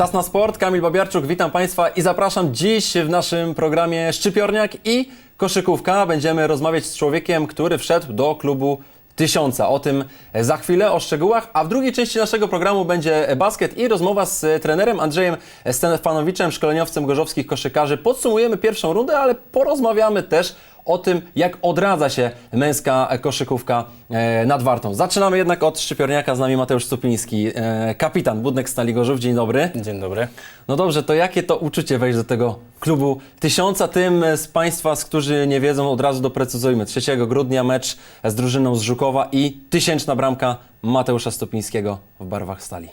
Czas na sport, Kamil Babiarczuk, witam Państwa i zapraszam dziś w naszym programie Szczypiorniak i Koszykówka. Będziemy rozmawiać z człowiekiem, który wszedł do klubu Tysiąca. O tym za chwilę, o szczegółach, a w drugiej części naszego programu będzie basket i rozmowa z trenerem Andrzejem Stefanowiczem, szkoleniowcem gorzowskich koszykarzy. Podsumujemy pierwszą rundę, ale porozmawiamy też o tym, jak odradza się męska koszykówka e, nad Wartą. Zaczynamy jednak od Szczypiorniaka, z nami Mateusz Stupiński, e, kapitan Budnek Stali Gorzów. Dzień dobry. Dzień dobry. No dobrze, to jakie to uczucie wejść do tego klubu tysiąca? Tym z Państwa, z którzy nie wiedzą, od razu doprecyzujmy. 3 grudnia mecz z drużyną z Żukowa i tysięczna bramka Mateusza Stupińskiego w barwach Stali.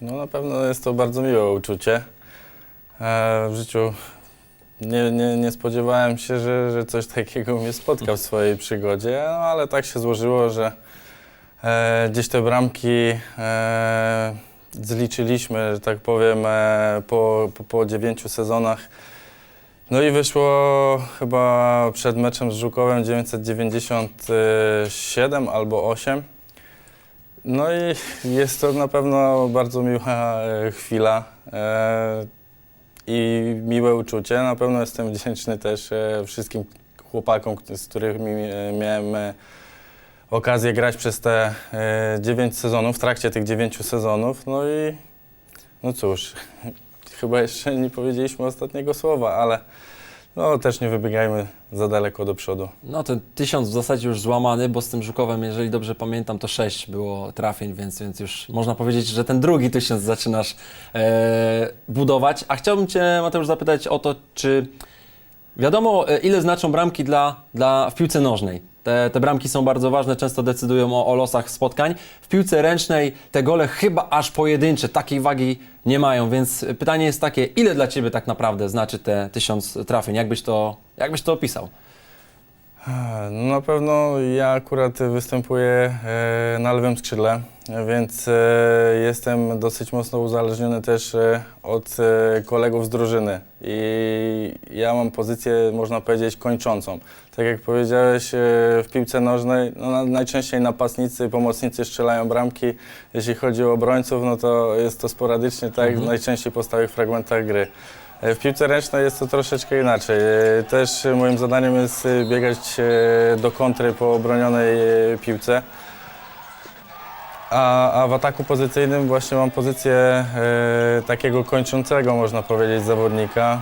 No na pewno jest to bardzo miłe uczucie. E, w życiu nie, nie, nie spodziewałem się, że, że coś takiego mnie spotka w swojej przygodzie, no ale tak się złożyło, że e, gdzieś te bramki e, zliczyliśmy, że tak powiem, e, po, po, po dziewięciu sezonach. No i wyszło chyba przed meczem z Żukowem 997 albo 8. No i jest to na pewno bardzo miła e, chwila e, i miłe uczucie. Na pewno jestem wdzięczny też e, wszystkim chłopakom, z którymi e, miałem e, okazję grać przez te e, 9 sezonów, w trakcie tych 9 sezonów. No i no cóż, chyba jeszcze nie powiedzieliśmy ostatniego słowa, ale no też nie wybiegajmy za daleko do przodu. No ten tysiąc w zasadzie już złamany, bo z tym Żukowem, jeżeli dobrze pamiętam, to sześć było trafień, więc, więc już można powiedzieć, że ten drugi tysiąc zaczynasz e, budować. A chciałbym Cię, Mateusz, zapytać o to, czy wiadomo, e, ile znaczą bramki dla, dla w piłce nożnej. Te, te bramki są bardzo ważne, często decydują o, o losach spotkań. W piłce ręcznej te gole chyba aż pojedyncze, takiej wagi nie mają, więc pytanie jest takie, ile dla Ciebie tak naprawdę znaczy te tysiąc trafień? Jak byś to, jak byś to opisał? No na pewno ja akurat występuję e, na lewym skrzydle, więc e, jestem dosyć mocno uzależniony też e, od e, kolegów z drużyny i ja mam pozycję, można powiedzieć, kończącą. Tak jak powiedziałeś, w piłce nożnej no, na- najczęściej napastnicy, pomocnicy strzelają bramki. Jeśli chodzi o obrońców, no to jest to sporadycznie tak, Mhm. najczęściej po stałych fragmentach gry. W piłce ręcznej jest to troszeczkę inaczej. Też moim zadaniem jest biegać do kontry po obronionej piłce. A, a w ataku pozycyjnym właśnie mam pozycję e, takiego kończącego, można powiedzieć, zawodnika.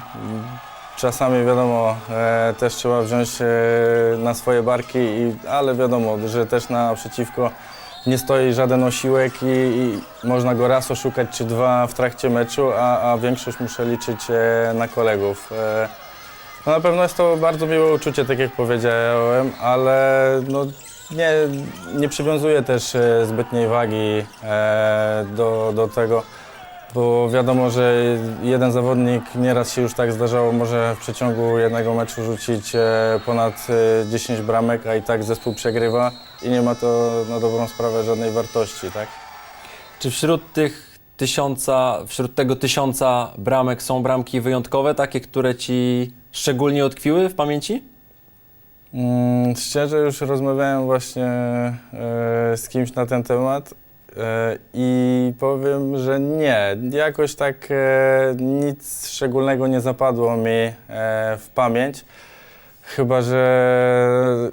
Czasami wiadomo, e, też trzeba wziąć e, na swoje barki, i, ale wiadomo, że też naprzeciwko nie stoi żaden osiłek i, i można go raz oszukać czy dwa w trakcie meczu, a, a większość muszę liczyć e, na kolegów. E, no na pewno jest to bardzo miłe uczucie, tak jak powiedziałem, ale no, nie, nie przywiązuję też e, zbytniej wagi e, do, do tego, bo wiadomo, że jeden zawodnik nieraz się już tak zdarzało, może w przeciągu jednego meczu rzucić e, ponad e, 10 bramek, a i tak zespół przegrywa i nie ma to na dobrą sprawę żadnej wartości, tak? Czy wśród tych tysiąca, wśród tego tysiąca bramek są bramki wyjątkowe, takie, które ci szczególnie utkwiły w pamięci? Mm, szczerze już rozmawiałem właśnie e, z kimś na ten temat e, i powiem, że nie. Jakoś tak e, nic szczególnego nie zapadło mi e, w pamięć. Chyba, że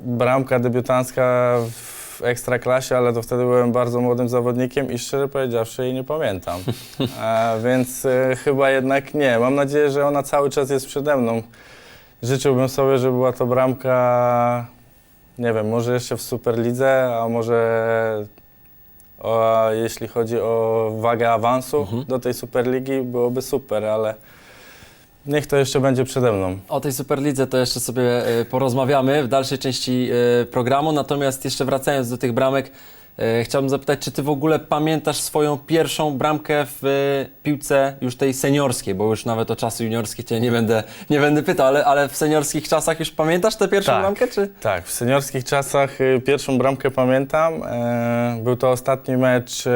bramka debiutancka w ekstraklasie, ale to wtedy byłem bardzo młodym zawodnikiem i szczerze powiedziawszy jej nie pamiętam. E, więc e, chyba jednak nie. Mam nadzieję, że ona cały czas jest przede mną. Życzyłbym sobie, żeby była to bramka, nie wiem, może jeszcze w Superlidze, a może jeśli chodzi o wagę awansu Mhm. do tej Superligi, byłoby super, ale niech to jeszcze będzie przede mną. O tej Superlidze to jeszcze sobie e, porozmawiamy w dalszej części e, programu, natomiast jeszcze wracając do tych bramek, chciałbym zapytać, czy ty w ogóle pamiętasz swoją pierwszą bramkę w e, piłce już tej seniorskiej, bo już nawet o czasy juniorskie cię nie będę, nie będę pytał, ale, ale w seniorskich czasach już pamiętasz tę pierwszą Tak. bramkę, czy? Tak, w seniorskich czasach y, pierwszą bramkę pamiętam. E, był to ostatni mecz e,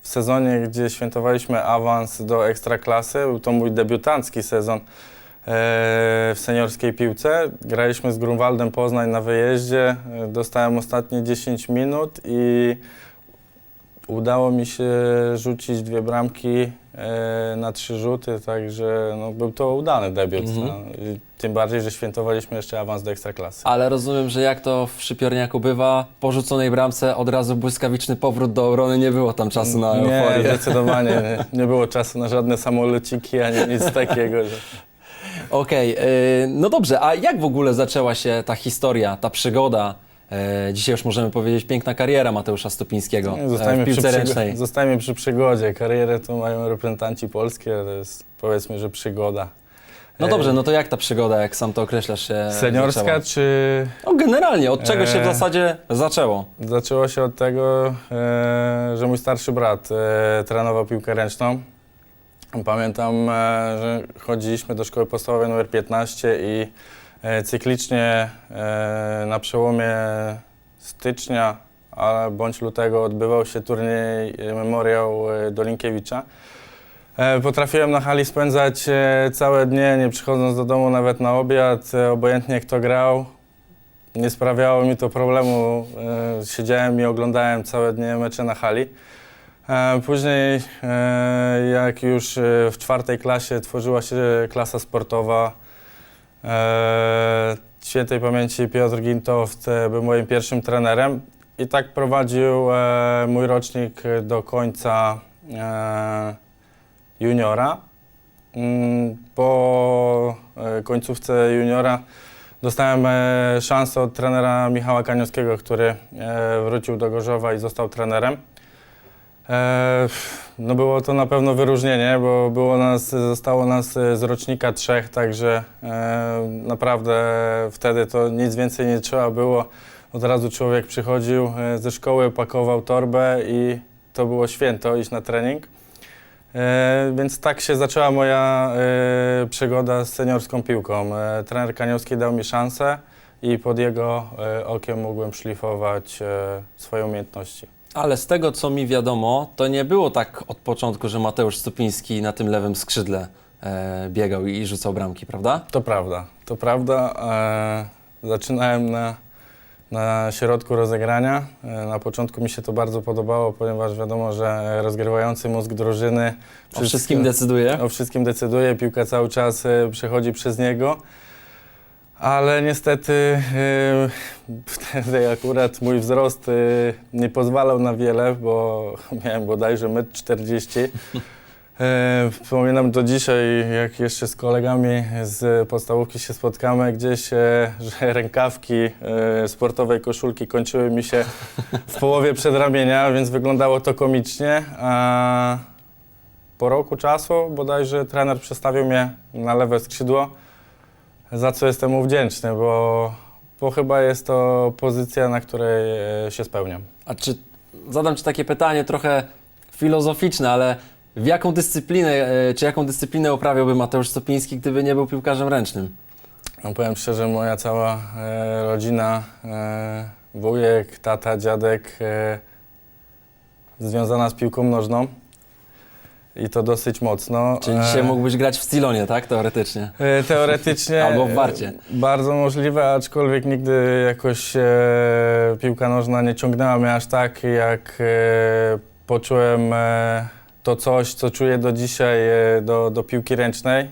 w sezonie, gdzie świętowaliśmy awans do Ekstraklasy. Był to mój debiutancki sezon e, w seniorskiej piłce. Graliśmy z Grunwaldem Poznań na wyjeździe. E, Dostałem ostatnie 10 minut i Udało mi się rzucić dwie bramki e, na trzy rzuty, także no, był to udany debiut. Mhm. No. Tym bardziej, że świętowaliśmy jeszcze awans do Ekstraklasy. Ale rozumiem, że jak to w Szczypiorniaku bywa, po rzuconej bramce od razu błyskawiczny powrót do obrony, nie było tam czasu na Nie, euforię. zdecydowanie nie, nie było czasu na żadne samolociki ani nic takiego. Że... Okej, yy, no dobrze, a jak w ogóle zaczęła się ta historia, ta przygoda? Yy, dzisiaj już możemy powiedzieć piękna kariera Mateusza Stupińskiego e, Zostajemy w piłce przy, ręcznej. przygo- zostajemy przy przygodzie. Karierę to mają reprezentanci polskie, to jest powiedzmy, że przygoda. No E, dobrze, no to jak ta przygoda, jak sam to określasz się Seniorska zaczęła? czy No generalnie, od czego się w E, zasadzie zaczęło? Zaczęło się od tego, e, że mój starszy brat e, trenował piłkę ręczną. Pamiętam, e, że chodziliśmy do szkoły podstawowej nr 15 i e, cyklicznie e, na przełomie stycznia bądź lutego odbywał się turniej Memoriał Dolinkiewicza. Potrafiłem na hali spędzać całe dnie, nie przychodząc do domu nawet na obiad, obojętnie kto grał. Nie sprawiało mi to problemu. Siedziałem i oglądałem całe dnie mecze na hali. E, Później, e, jak już e, w czwartej klasie tworzyła się klasa sportowa, świętej pamięci Piotr Gintoft e, był moim pierwszym trenerem i tak prowadził mój rocznik do końca juniora. Mm, Po końcówce juniora dostałem szansę od trenera Michała Kaniowskiego, który wrócił do Gorzowa i został trenerem. E, No było to na pewno wyróżnienie, bo było nas, zostało nas e, z rocznika trzech, także e, naprawdę wtedy to nic więcej nie trzeba było. Od razu człowiek przychodził ze szkoły, pakował torbę i to było święto iść na trening. Więc tak się zaczęła moja przygoda z seniorską piłką. Trener Kaniowski dał mi szansę i pod jego okiem mogłem szlifować swoje umiejętności. Ale z tego, co mi wiadomo, to nie było tak od początku, że Mateusz Stupiński na tym lewym skrzydle e, biegał i rzucał bramki, prawda? To prawda, to prawda. E, zaczynałem na, na środku rozegrania. E, na początku mi się to bardzo podobało, ponieważ wiadomo, że rozgrywający mózg drużyny O wszystkim decyduje. o wszystkim decyduje, piłka cały czas e, przechodzi przez niego. Ale niestety wtedy akurat mój wzrost e, nie pozwalał na wiele, bo miałem bodajże 1,40 m. Wspominam do dzisiaj, jak jeszcze z kolegami z podstawówki się spotkamy gdzieś, e, że rękawki sportowej koszulki kończyły mi się w połowie przedramienia, więc wyglądało to komicznie. A po roku czasu bodajże trener przestawił mnie na lewe skrzydło, za co jestem mu wdzięczny, bo, bo chyba jest to pozycja, na której e, się spełniam. A czy zadam Ci takie pytanie trochę filozoficzne, ale w jaką dyscyplinę, e, czy jaką dyscyplinę uprawiałby Mateusz Stupiński, gdyby nie był piłkarzem ręcznym? No, powiem szczerze, moja cała e, rodzina, e, wujek, tata, dziadek, e, związana z piłką nożną i to dosyć mocno. Czyli dzisiaj E, mógłbyś grać w Stilonie, tak? Teoretycznie. e, Teoretycznie. Albo w Warcie. e, Bardzo możliwe, aczkolwiek nigdy jakoś e, piłka nożna nie ciągnęła mnie aż tak, jak e, poczułem e, to coś, co czuję do dzisiaj do, do piłki ręcznej.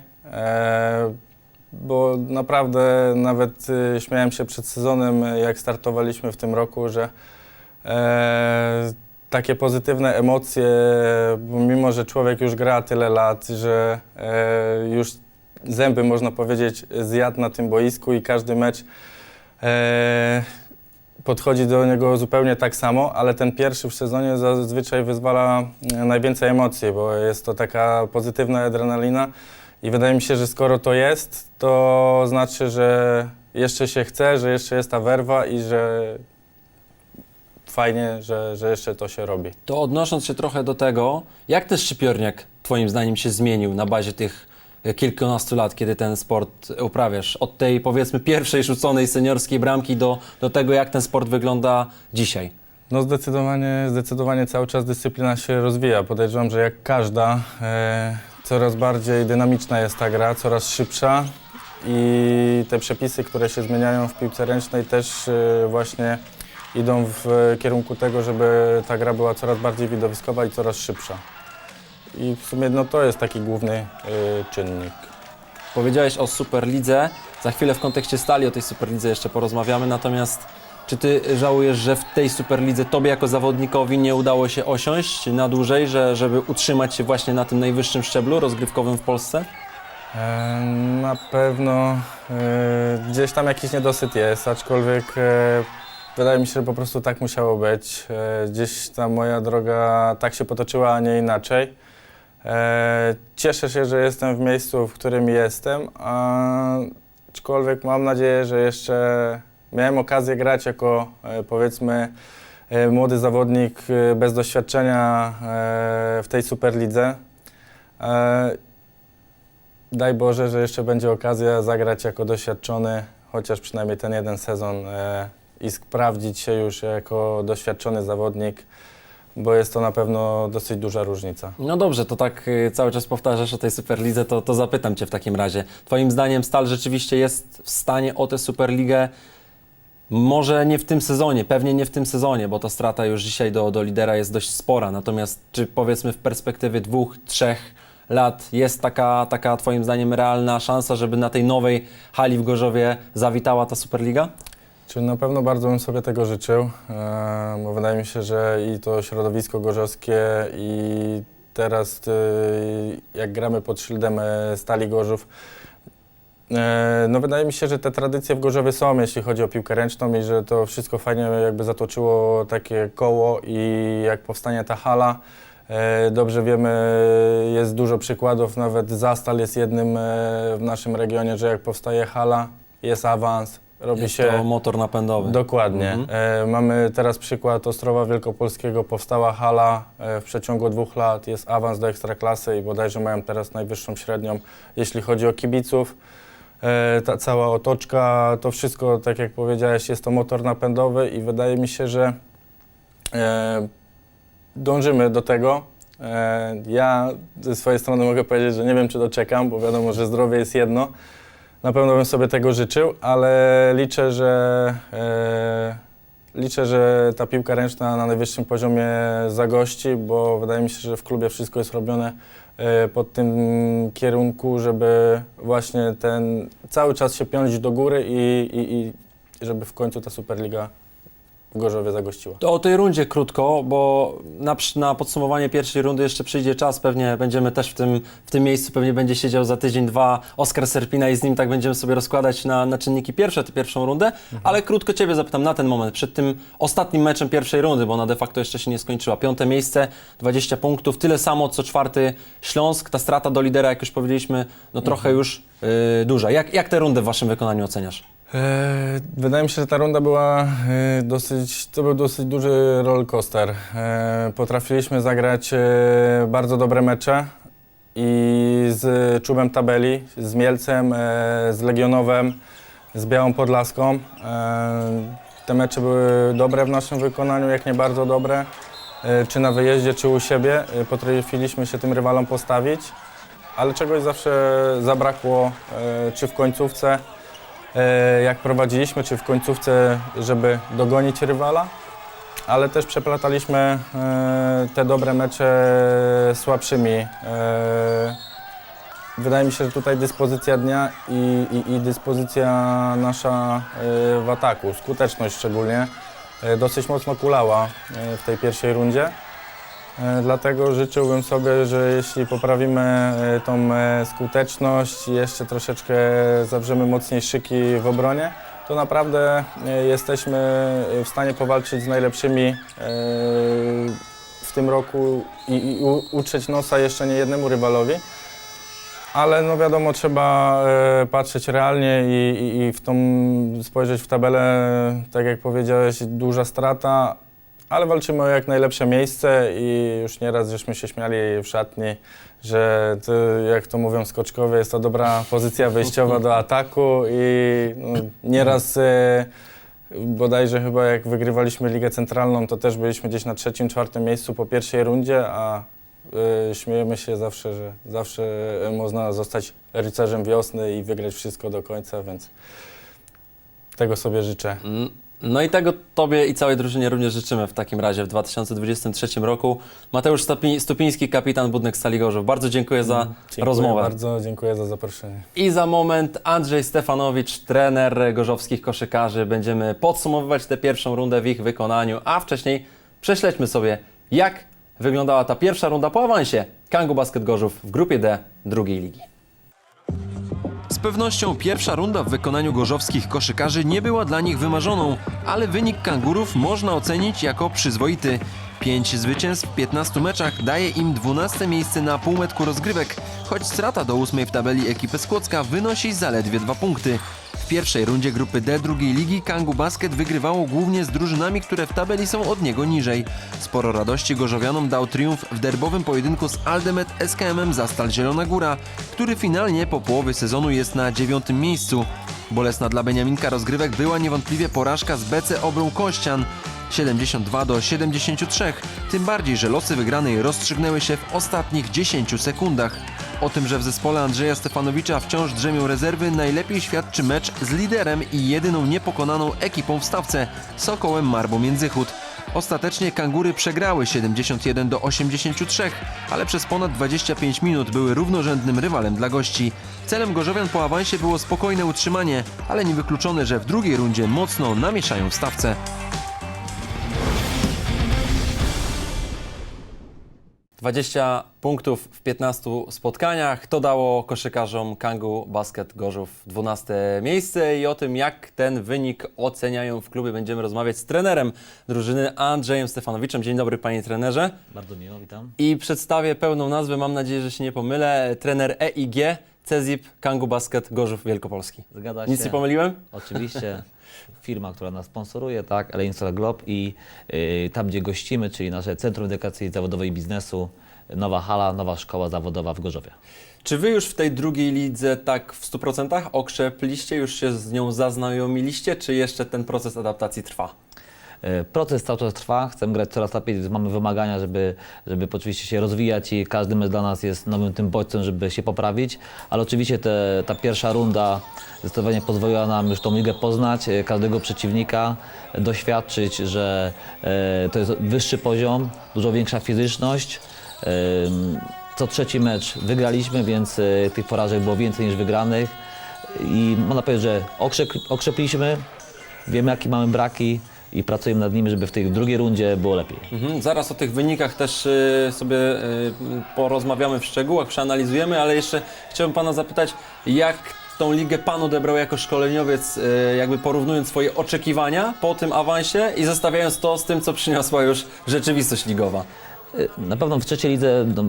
Bo naprawdę nawet śmiałem się przed sezonem, jak startowaliśmy w tym roku, że takie pozytywne emocje, bo mimo że człowiek już gra tyle lat, że e, już zęby, można powiedzieć, zjadł na tym boisku i każdy mecz e, podchodzi do niego zupełnie tak samo, ale ten pierwszy w sezonie zazwyczaj wyzwala e, najwięcej emocji, bo jest to taka pozytywna adrenalina i wydaje mi się, że skoro to jest, to znaczy, że jeszcze się chce, że jeszcze jest ta werwa i że fajnie, że, że jeszcze to się robi. To odnosząc się trochę do tego, jak ten szczypiorniak Twoim zdaniem się zmienił na bazie tych e, kilkunastu lat, kiedy ten sport uprawiasz? Od tej powiedzmy pierwszej rzuconej seniorskiej bramki do, do tego, jak ten sport wygląda dzisiaj. No zdecydowanie, zdecydowanie cały czas dyscyplina się rozwija. Podejrzewam, że jak każda, e, coraz bardziej dynamiczna jest ta gra, coraz szybsza i te przepisy, które się zmieniają w piłce ręcznej też e, właśnie idą w kierunku tego, żeby ta gra była coraz bardziej widowiskowa i coraz szybsza. I w sumie no, to jest taki główny y, czynnik. Powiedziałeś o Superlidze. Za chwilę w kontekście stali o tej Superlidze jeszcze porozmawiamy. Natomiast czy ty żałujesz, że w tej Superlidze tobie jako zawodnikowi nie udało się osiąść na dłużej, że, żeby utrzymać się właśnie na tym najwyższym szczeblu rozgrywkowym w Polsce? E, Na pewno e, gdzieś tam jakiś niedosyt jest, aczkolwiek e, wydaje mi się, że po prostu tak musiało być. E, Gdzieś ta moja droga tak się potoczyła, a nie inaczej. E, Cieszę się, że jestem w miejscu, w którym jestem, aczkolwiek mam nadzieję, że jeszcze miałem okazję grać jako e, powiedzmy młody zawodnik bez doświadczenia w tej Superlidze. Daj Boże, że jeszcze będzie okazja zagrać jako doświadczony, chociaż przynajmniej ten jeden sezon i sprawdzić się już jako doświadczony zawodnik, bo jest to na pewno dosyć duża różnica. No dobrze, to tak y, cały czas powtarzasz o tej Superlidze, to, to zapytam Cię w takim razie. Twoim zdaniem Stal rzeczywiście jest w stanie o tę Superligę, może nie w tym sezonie, pewnie nie w tym sezonie, bo ta strata już dzisiaj do, do lidera jest dość spora. Natomiast czy powiedzmy w perspektywie dwóch, trzech lat jest taka, taka Twoim zdaniem realna szansa, żeby na tej nowej hali w Gorzowie zawitała ta Superliga? Czy na pewno bardzo bym sobie tego życzył, e, bo wydaje mi się, że i to środowisko gorzowskie i teraz e, jak gramy pod szyldem e, Stali Gorzów, no wydaje mi się, że te tradycje w Gorzowie są, jeśli chodzi o piłkę ręczną i że to wszystko fajnie jakby zatoczyło takie koło i jak powstanie ta hala, dobrze wiemy, jest dużo przykładów, nawet Zastal jest jednym w naszym regionie, że jak powstaje hala, jest awans, robi Jest się... to motor napędowy. Dokładnie. Mhm. E, mamy teraz przykład Ostrowa Wielkopolskiego. Powstała hala e, w przeciągu dwóch lat, jest awans do ekstraklasy i bodajże mają teraz najwyższą średnią, jeśli chodzi o kibiców. E, ta cała otoczka, to wszystko, tak jak powiedziałeś, jest to motor napędowy i wydaje mi się, że e, dążymy do tego. E, ja ze swojej strony mogę powiedzieć, że nie wiem, czy doczekam, bo wiadomo, że zdrowie jest jedno. Na pewno bym sobie tego życzył, ale liczę, że e, liczę, że ta piłka ręczna na najwyższym poziomie zagości, bo wydaje mi się, że w klubie wszystko jest robione e, pod tym kierunku, żeby właśnie ten cały czas się piąć do góry i, i, i żeby w końcu ta Superliga Gorzowie zagościła. To o tej rundzie krótko, bo na, na podsumowanie pierwszej rundy jeszcze przyjdzie czas, pewnie będziemy też w tym, w tym miejscu, pewnie będzie siedział za tydzień, dwa Oskar Serpina i z nim tak będziemy sobie rozkładać na, na czynniki pierwsze tę pierwszą rundę, ale krótko Ciebie zapytam na ten moment, przed tym ostatnim meczem pierwszej rundy, bo ona de facto jeszcze się nie skończyła. Piąte miejsce, 20 punktów, tyle samo co czwarty Śląsk, ta strata do lidera, jak już powiedzieliśmy, no trochę już y, duża. Jak, jak tę rundę w Waszym wykonaniu oceniasz? E, Wydaje mi się, że ta runda była e, dosyć, to był dosyć duży roller coaster. E, Potrafiliśmy zagrać bardzo dobre mecze i z czubem tabeli, z Mielcem, z Legionowem, z Białą Podlaską. Te mecze były dobre w naszym wykonaniu, jak nie bardzo dobre. Czy na wyjeździe, czy u siebie. Potrafiliśmy się tym rywalom postawić, ale czegoś zawsze zabrakło, czy w końcówce, jak prowadziliśmy, czy w końcówce, żeby dogonić rywala, ale też przeplataliśmy e, te dobre mecze słabszymi. E, Wydaje mi się, że tutaj dyspozycja dnia i, i, i dyspozycja nasza e, w ataku, skuteczność szczególnie, e, dosyć mocno kulała e, w tej pierwszej rundzie. E, Dlatego życzyłbym sobie, że jeśli poprawimy e, tą e, skuteczność i jeszcze troszeczkę zawrzemy mocniej szyki w obronie, to naprawdę jesteśmy w stanie powalczyć z najlepszymi w tym roku i, utrzeć nosa jeszcze nie jednemu rywalowi. Ale no wiadomo, trzeba patrzeć realnie i, i, i w tą, spojrzeć w tabelę, tak jak powiedziałeś, duża strata, ale walczymy o jak najlepsze miejsce i już nieraz żeśmy się śmiali w szatni, że to, jak to mówią skoczkowie, jest to dobra pozycja wyjściowa do ataku i no, nieraz e, bodajże chyba jak wygrywaliśmy Ligę Centralną, to też byliśmy gdzieś na trzecim, czwartym miejscu po pierwszej rundzie, a e, śmiejemy się zawsze, że zawsze e, można zostać rycerzem wiosny i wygrać wszystko do końca, więc tego sobie życzę. Mm, No i tego Tobie i całej drużynie również życzymy w takim razie w 2023 roku. Mateusz Stopi- Stupiński, kapitan Budnek Stali Gorzów. Bardzo dziękuję za Dziękuję rozmowę. bardzo, dziękuję za zaproszenie. I za moment Andrzej Stefanowicz, trener gorzowskich koszykarzy. Będziemy podsumowywać tę pierwszą rundę w ich wykonaniu, a wcześniej prześledźmy sobie, jak wyglądała ta pierwsza runda po awansie Kangu Basket Gorzów w grupie D drugiej ligi. Z pewnością pierwsza runda w wykonaniu gorzowskich koszykarzy nie była dla nich wymarzoną, ale wynik kangurów można ocenić jako przyzwoity. Pięć zwycięstw w 15 meczach daje im 12 miejsce na półmetku rozgrywek, choć strata do ósmej w tabeli ekipy z Kłodzka wynosi zaledwie dwa punkty. W pierwszej rundzie grupy D drugiej ligi Kangu Basket wygrywało głównie z drużynami, które w tabeli są od niego niżej. Sporo radości gorzowianom dał triumf w derbowym pojedynku z Aldemet SKM Zastal Zielona Góra, który finalnie po połowie sezonu jest na dziewiątym miejscu. Bolesna dla Beniaminka rozgrywek była niewątpliwie porażka z BC Obrą Kościan 72 do 73, tym bardziej, że losy wygranej rozstrzygnęły się w ostatnich 10 sekundach. O tym, że w zespole Andrzeja Stefanowicza wciąż drzemią rezerwy, najlepiej świadczy mecz z liderem i jedyną niepokonaną ekipą w stawce Sokołem Marbo Międzychód. Ostatecznie kangury przegrały 71 do 83, ale przez ponad 25 minut były równorzędnym rywalem dla gości. Celem Gorzowian po awansie było spokojne utrzymanie, ale niewykluczone, że w drugiej rundzie mocno namieszają w stawce. 20 punktów w 15 spotkaniach. To dało koszykarzom Kangu Basket Gorzów 12 miejsce i o tym, jak ten wynik oceniają w klubie, będziemy rozmawiać z trenerem drużyny Andrzejem Stefanowiczem. Dzień dobry panie trenerze. Bardzo miło, witam. I przedstawię pełną nazwę, mam nadzieję, że się nie pomylę. Trener EIG CEZIP Kangu Basket Gorzów Wielkopolski. Zgadza się. Nic nie pomyliłem? Oczywiście. Firma, która nas sponsoruje, tak, Elainstar Globe i y, tam, gdzie gościmy, czyli nasze Centrum Edukacji Zawodowej i Biznesu, nowa hala, nowa szkoła zawodowa w Gorzowie. Czy wy już w tej drugiej lidze tak w 100% okrzepliście, już się z nią zaznajomiliście, czy jeszcze ten proces adaptacji trwa? Y, Proces cały czas trwa, chcemy grać coraz lepiej, więc mamy wymagania, żeby, żeby oczywiście się rozwijać i każdy mecz dla nas jest nowym tym bodźcem, żeby się poprawić, ale oczywiście te, ta pierwsza runda zdecydowanie pozwoliła nam już tą ligę poznać, y, każdego przeciwnika, y, doświadczyć, że to jest wyższy poziom, dużo większa fizyczność. Co trzeci mecz wygraliśmy, więc tych porażek było więcej niż wygranych. I można powiedzieć, że okrzep, wiemy jakie mamy braki i pracujemy nad nimi, żeby w tej drugiej rundzie było lepiej. Mhm, zaraz o tych wynikach też y, sobie y, porozmawiamy w szczegółach, przeanalizujemy, ale jeszcze chciałbym Pana zapytać, jak tą ligę Pan odebrał jako szkoleniowiec, y, jakby porównując swoje oczekiwania po tym awansie i zestawiając to z tym, co przyniosła już rzeczywistość ligowa. Na pewno w trzeciej lidze no,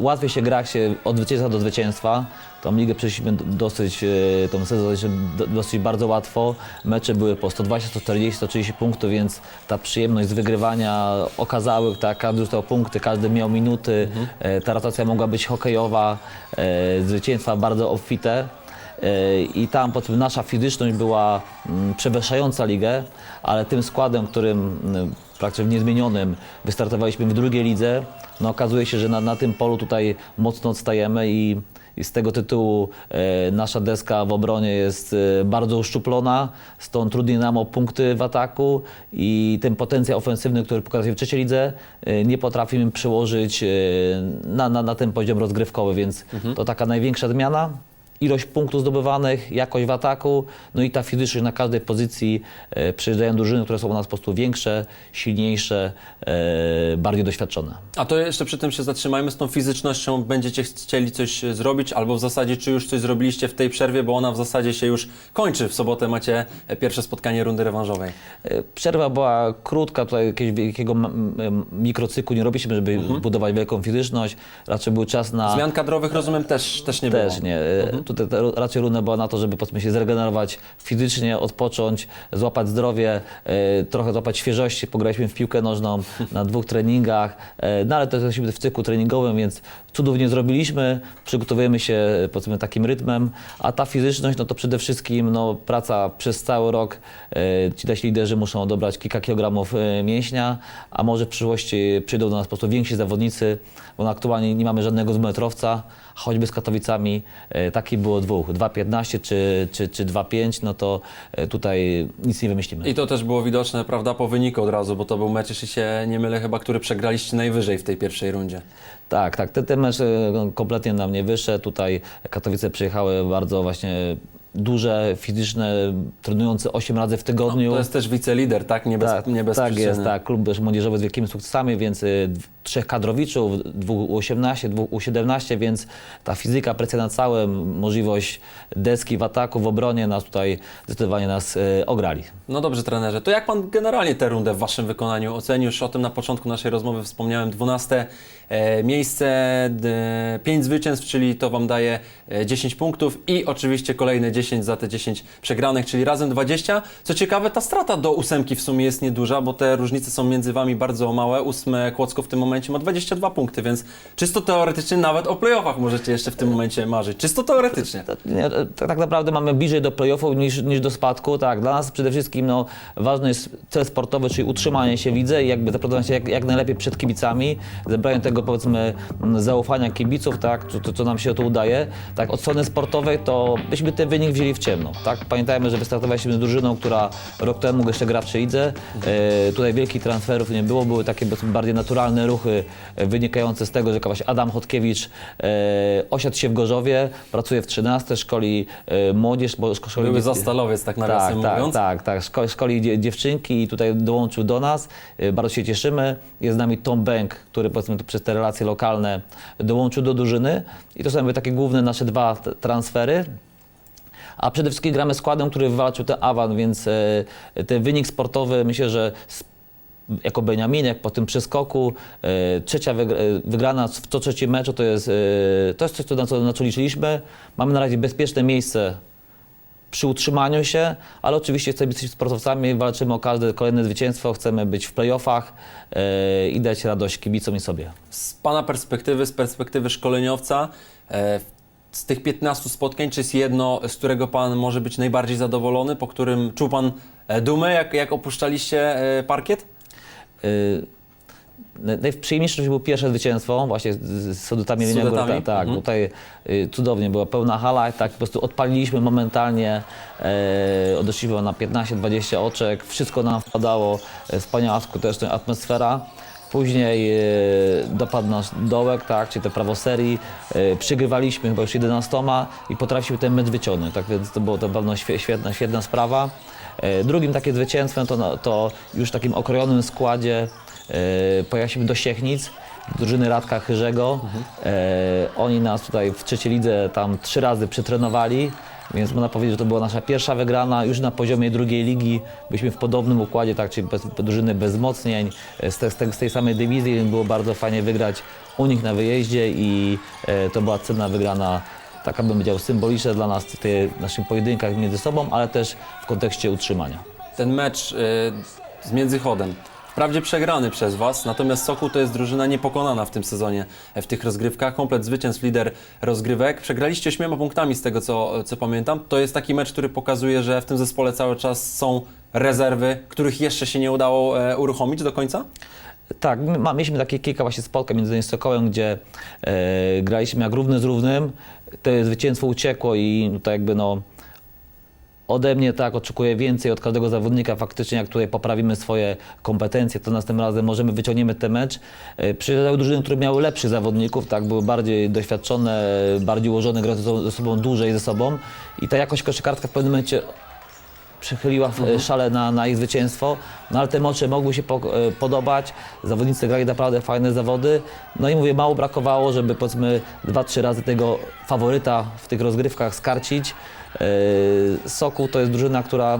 łatwiej się gra się od zwycięstwa do zwycięstwa. Tą ligę przeszliśmy dosyć, y, tą sezon dosyć, do- dosyć bardzo łatwo. Mecze były po 120, 140, 130 punktów, więc ta przyjemność z wygrywania okazałych, tak, każdy dostał punkty, każdy miał minuty, e, ta rotacja mogła być hokejowa, e, zwycięstwa bardzo obfite. E, I tam potem nasza fizyczność była mm, przewyższająca ligę, ale tym składem, którym mm, praktycznie niezmienionym wystartowaliśmy w drugiej lidze, no okazuje się, że na, na tym polu tutaj mocno odstajemy i, i z tego tytułu e, nasza deska w obronie jest e, bardzo uszczuplona, stąd trudniej nam o punkty w ataku i ten potencjał ofensywny, który pokazuje w trzeciej lidze, e, nie potrafimy przełożyć e, na, na, na ten poziom rozgrywkowy, więc to taka największa zmiana ilość punktów zdobywanych, jakość w ataku, no i ta fizyczność na każdej pozycji. E, przyjeżdżają drużyny, które są u nas po prostu większe, silniejsze, e, bardziej doświadczone. A to jeszcze przy tym się zatrzymajmy z tą fizycznością. Będziecie chcieli coś e, zrobić, albo w zasadzie, czy już coś zrobiliście w tej przerwie, bo ona w zasadzie się już kończy. W sobotę macie e, pierwsze spotkanie rundy rewanżowej. E, Przerwa była krótka, tutaj jakiegoś wielkiego m- m- mikrocyklu nie robiliśmy, żeby budować wielką fizyczność. Raczej był czas na... Zmian kadrowych, rozumiem, też, też nie było. Też nie. E, Tutaj ta- runda była na to, żeby powiedzmy się zregenerować fizycznie, odpocząć, złapać zdrowie, e, trochę złapać świeżości. Pograliśmy w piłkę nożną na dwóch treningach, e, no ale to jesteśmy w cyklu treningowym, więc cudów nie zrobiliśmy. Przygotowujemy się powiedzmy takim rytmem, a ta fizyczność, no to przede wszystkim no, praca przez cały rok. E, Ci nasi liderzy muszą odebrać kilka kilogramów mięśnia, a może w przyszłości przyjdą do nas po prostu więksi zawodnicy, bo no, aktualnie nie mamy żadnego dwumetrowca, choćby z Katowicami. Taki było dwóch, 2,15 czy, czy, czy 2,5, no to e, tutaj nic nie wymyślimy. I to też było widoczne, prawda, po wyniku od razu, bo to był mecz, jeśli się nie mylę, chyba, który przegraliście najwyżej w tej pierwszej rundzie. Tak, tak. Ten, ten mecz e, kompletnie nam nie wyszedł. Tutaj Katowice przyjechały bardzo właśnie duże, fizyczne, trenujące 8 razy w tygodniu. To jest też wicelider, tak? Nie bez, tak, nie bez tak przyczyny. jest, tak. Klub młodzieżowy z wielkimi sukcesami, więc d- trzech kadrowiczów, dwóch U18, dwóch U17, więc ta fizyka, presja na całym, możliwość deski w ataku, w obronie nas tutaj zdecydowanie nas y, ograli. No dobrze, trenerze. To jak pan generalnie tę rundę w waszym wykonaniu ocenił? Już o tym na początku naszej rozmowy wspomniałem. 12 e, miejsce, d, 5 zwycięstw, czyli to wam daje e, 10 punktów i oczywiście kolejne 10 za te 10 przegranych, czyli razem 20. Co ciekawe, ta strata do ósemki w sumie jest nieduża, bo te różnice są między wami bardzo małe. Ósme Kłodzko w tym momencie ma 22 punkty, więc czysto teoretycznie nawet o playoffach możecie jeszcze w tym momencie marzyć. Czysto teoretycznie. To, nie, to, tak naprawdę mamy bliżej do playoffów niż, niż do spadku. Tak, dla nas przede wszystkim no, ważny jest cel sportowy, czyli utrzymanie się widze i jakby zaprezentowanie się jak, jak najlepiej przed kibicami, zebranie tego powiedzmy zaufania kibiców, tak, co, co nam się to udaje. Tak, od strony sportowej to byśmy ten wynik wzięli w ciemno. Tak, pamiętajmy, że wystartowaliśmy z drużyną, która rok temu jeszcze gra w lidze. E, tutaj wielkich transferów nie było, były takie bardziej naturalne ruchy e, wynikające z tego, że właśnie Adam Chodkiewicz e, osiadł się w Gorzowie, pracuje w 13, szkoli e, młodzież, szkoli Były dzieci- za Stalowiec, tak nawiasem tak, mówiąc. Tak, tak, szko- szkoli dzie- dziewczynki i tutaj dołączył do nas. E, Bardzo się cieszymy. Jest z nami Tom Bęk, który powiedzmy przez te relacje lokalne dołączył do drużyny. I to są jakby takie główne nasze dwa transfery. A przede wszystkim gramy składem, który wywalczył ten awans, więc ten wynik sportowy myślę, że jako Beniaminek po tym przeskoku, e, trzecia e, wygrana w co trzecim meczu to jest, e, to jest coś, co- na co, na co liczyliśmy. Mamy na razie bezpieczne miejsce przy utrzymaniu się, ale oczywiście chcemy być sportowcami, walczymy o każde kolejne zwycięstwo, chcemy być w playoffach i dać radość kibicom i sobie. Z Pana perspektywy, z perspektywy szkoleniowca, z tych 15 spotkań, czy jest jedno, z którego Pan może być najbardziej zadowolony, po którym czuł Pan dumę, jak, jak opuszczaliście parkiet? Y, naj- Najprzyjemniejsze było pierwsze zwycięstwo właśnie z- Sudetami Góra. Sudetami? Tak, Mhm. tutaj y, cudownie, była pełna hala, tak po prostu odpaliliśmy momentalnie, e, odeszliśmy na 15-20 oczek, wszystko nam wpadało, wspaniała skuteczna atmosfera. Później e, dopadł nas dołek, tak, czyli te prawo serii. E, przygrywaliśmy chyba już 11 i potrafiliśmy ten mecz wyciągnąć, tak więc to było to pewno świe- świetna, świetna sprawa. E, drugim takim zwycięstwem to, na- to już w takim okrojonym składzie e, pojechaliśmy do Siechnic, drużyny Radka Chyrzego. E, oni nas tutaj w trzeciej lidze tam trzy razy przetrenowali. Więc można powiedzieć, że to była nasza pierwsza wygrana. Już na poziomie drugiej ligi byliśmy w podobnym układzie, tak, czyli bez, drużyny bez z, te, z, te, z tej samej dywizji, więc było bardzo fajnie wygrać u nich na wyjeździe i e, to była cenna wygrana, taka bym powiedział, symboliczna dla nas w tych naszych pojedynkach między sobą, ale też w kontekście utrzymania. Ten mecz e, z Międzychodem, wprawdzie przegrany przez Was, natomiast Sokół to jest drużyna niepokonana w tym sezonie, w tych rozgrywkach. Komplet zwycięstw, lider rozgrywek. Przegraliście ośmioma punktami z tego, co, co pamiętam. To jest taki mecz, który pokazuje, że w tym zespole cały czas są rezerwy, których jeszcze się nie udało e, uruchomić do końca? Tak, my ma, mieliśmy takie kilka właśnie spotkań między innymi z Sokołem, gdzie e, graliśmy jak równy z równym. To zwycięstwo uciekło i to jakby no ode mnie tak oczekuję więcej od każdego zawodnika. Faktycznie jak tutaj poprawimy swoje kompetencje, to następnym razem możemy wyciągniemy ten mecz. E, Przyjeżdżały drużyny, które miały lepszych zawodników, tak, były bardziej doświadczone, bardziej ułożone, grały ze sobą- dłużej ze sobą i ta jakość koszykarska w pewnym momencie przychyliła w- Mhm. szale na, na ich zwycięstwo, no ale te mecze mogły się po, e, podobać, zawodnicy grali naprawdę fajne zawody, no i mówię, mało brakowało, żeby powiedzmy dwa, trzy razy tego faworyta w tych rozgrywkach skarcić. E, Sokół to jest drużyna, która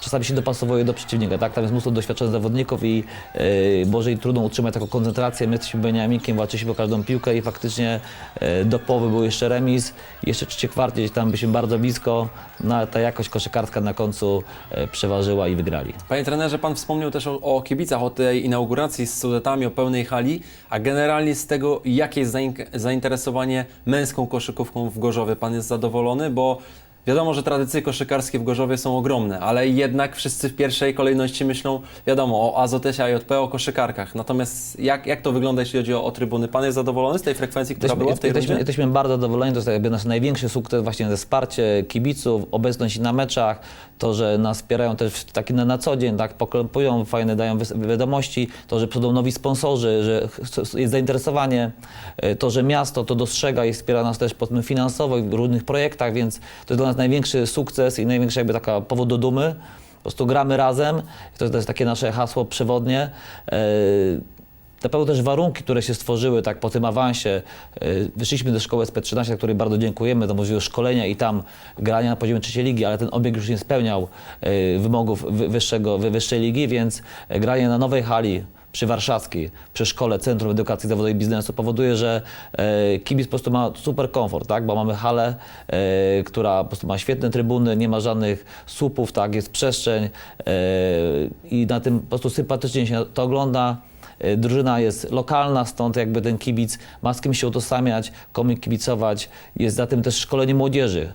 czasami się dopasowuje do przeciwnika, tak? Tam jest mnóstwo doświadczonych zawodników i yy, może i trudno utrzymać taką koncentrację. My jesteśmy Beniamikiem, walczyliśmy o każdą piłkę i faktycznie e, do połowy był jeszcze remis. Jeszcze trzecie kwarcie, gdzieś tam byliśmy bardzo blisko, no ale ta jakość koszykarska na końcu e, przeważyła i wygrali. Panie trenerze, Pan wspomniał też o, o kibicach, o tej inauguracji z Sudetami, o pełnej hali, a generalnie z tego, jakie jest zain- zainteresowanie męską koszykówką w Gorzowie. Pan jest zadowolony, bo Wiadomo, że tradycje koszykarskie w Gorzowie są ogromne, ale jednak wszyscy w pierwszej kolejności myślą, wiadomo, o Azotesie AJP, o koszykarkach. Natomiast jak, jak to wygląda, jeśli chodzi o, o trybuny? Pan jest zadowolony z tej frekwencji, która była w tej jesteśmy, jesteśmy bardzo zadowoleni, to jest jakby nasz największy sukces, właśnie ze wsparcie kibiców, obecność na meczach, to, że nas wspierają też taki na, na co dzień, tak, poklepują, fajne dają wiadomości, to, że przyjdą nowi sponsorzy, że jest zainteresowanie, e, to, że miasto to dostrzega i wspiera nas też finansowo w różnych projektach, więc to jest dla nas największy sukces i największy jakby taka powód do dumy. Po prostu gramy razem, to jest takie nasze hasło przewodnie. E, na pewno też warunki, które się stworzyły tak po tym awansie. y, Wyszliśmy do szkoły SP13, której bardzo dziękujemy, to możliwe szkolenia i tam grania na poziomie trzeciej ligi, ale ten obiekt już nie spełniał y, wymogów wy- wyższego, wy- wyższej ligi, więc granie na nowej hali przy Warszawskiej, przy szkole Centrum Edukacji Zawodowej i Biznesu powoduje, że e, kibic po prostu ma super komfort, tak? bo mamy halę, e, która po prostu ma świetne trybuny, nie ma żadnych słupów, tak? jest przestrzeń e, i na tym po prostu sympatycznie się to ogląda. Drużyna jest lokalna, stąd jakby ten kibic ma z kim się utożsamiać, komu kibicować. Jest za tym też szkolenie młodzieży.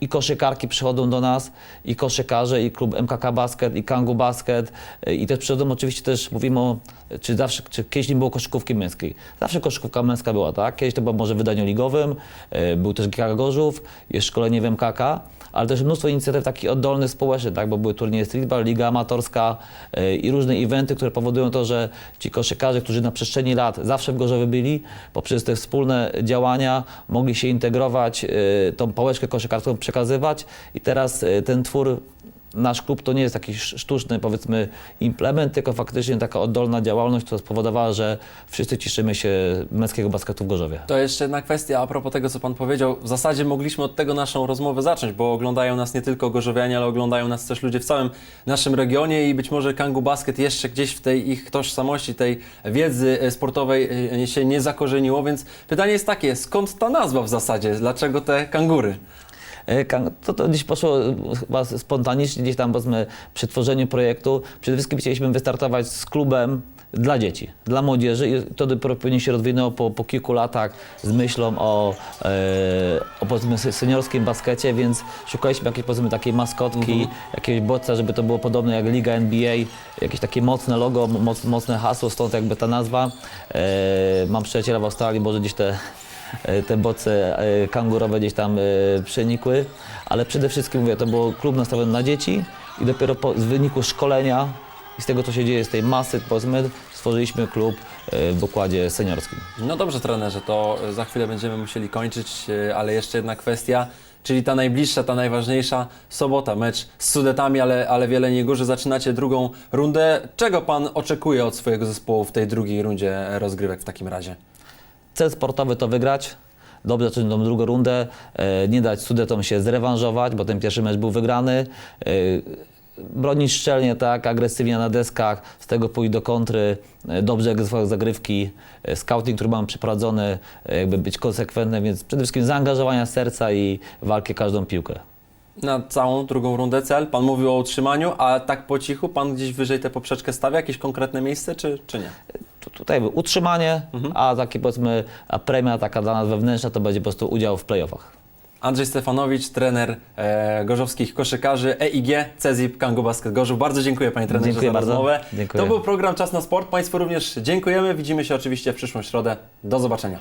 I koszykarki przychodzą do nas, i koszykarze, i klub MKK Basket, i Kangu Basket. I też przychodzą oczywiście też, mówimy o, czy zawsze, czy kiedyś nie było koszykówki męskiej. Zawsze koszykówka męska była, tak? Kiedyś to było może w wydaniu ligowym, e, był też GK Gorzów, jest szkolenie w MKK, ale też mnóstwo inicjatyw takich oddolnych, społecznych, tak? bo były turnieje streetball, liga amatorska e, i różne eventy, które powodują to, że ci koszykarze, którzy na przestrzeni lat zawsze w Gorzowie byli, poprzez te wspólne działania mogli się integrować, e, tą pałeczkę koszykarską przekazywać i teraz e, ten twór Nasz klub to nie jest taki sz- sztuczny, powiedzmy, implement, tylko faktycznie taka oddolna działalność, która spowodowała, że wszyscy cieszymy się męskiego basketu w Gorzowie. To jeszcze jedna kwestia a propos tego, co Pan powiedział. W zasadzie mogliśmy od tego naszą rozmowę zacząć, bo oglądają nas nie tylko gorzowianie, ale oglądają nas też ludzie w całym naszym regionie i być może Kangu Basket jeszcze gdzieś w tej ich tożsamości, tej wiedzy e, sportowej e, się nie zakorzeniło, więc pytanie jest takie, skąd ta nazwa w zasadzie? Dlaczego te kangury? E, To, to gdzieś poszło chyba spontanicznie, gdzieś tam powiedzmy przy tworzeniu projektu. Przede wszystkim chcieliśmy wystartować z klubem dla dzieci, dla młodzieży i to dopiero pewnie się rozwinęło po, po kilku latach z myślą o, e, o powiedzmy se- seniorskim baskecie, więc szukaliśmy jakiejś powiedzmy takiej maskotki, jakiegoś bodźca, żeby to było podobne jak Liga NBA, jakieś takie mocne logo, moc, mocne hasło, stąd jakby ta nazwa. E, mam przyjaciela w Australii, może gdzieś te te boce e, kangurowe gdzieś tam e, przenikły, ale przede wszystkim mówię, to był klub nastawiony na dzieci i dopiero po, z wyniku szkolenia i z tego, co się dzieje, z tej masy, powiedzmy, stworzyliśmy klub e, w układzie seniorskim. No dobrze, trenerze, to za chwilę będziemy musieli kończyć, e, ale jeszcze jedna kwestia, czyli ta najbliższa, ta najważniejsza sobota, mecz z Sudetami, ale, ale wiele nie górzy. Zaczynacie drugą rundę. Czego Pan oczekuje od swojego zespołu w tej drugiej rundzie rozgrywek w takim razie? Cel sportowy to wygrać. Dobrze zacząć tą drugą rundę, e, nie dać Sudetom się zrewanżować, bo ten pierwszy mecz był wygrany. E, Bronić szczelnie, tak, agresywnie na deskach, z tego pójść do kontry, e, dobrze egzekwować zagrywki, scouting, który mamy przeprowadzony, jakby być konsekwentny, więc przede wszystkim zaangażowania serca i walki o każdą piłkę. Na całą drugą rundę cel? Pan mówił o utrzymaniu, a tak po cichu Pan gdzieś wyżej tę poprzeczkę stawia? Jakieś konkretne miejsce, czy, czy nie? Tu- Tutaj jakby utrzymanie, a takie powiedzmy, a premia taka dla nas wewnętrzna to będzie po prostu udział w playoffach. Andrzej Stefanowicz, trener e, gorzowskich koszykarzy EIG, CEZIP, Kango Basket Gorzów. Bardzo dziękuję Panie trenerze Dziękuję za bardzo. rozmowę. Dziękuję. To był program Czas na Sport. Państwu również dziękujemy. Widzimy się oczywiście w przyszłą środę. Do zobaczenia.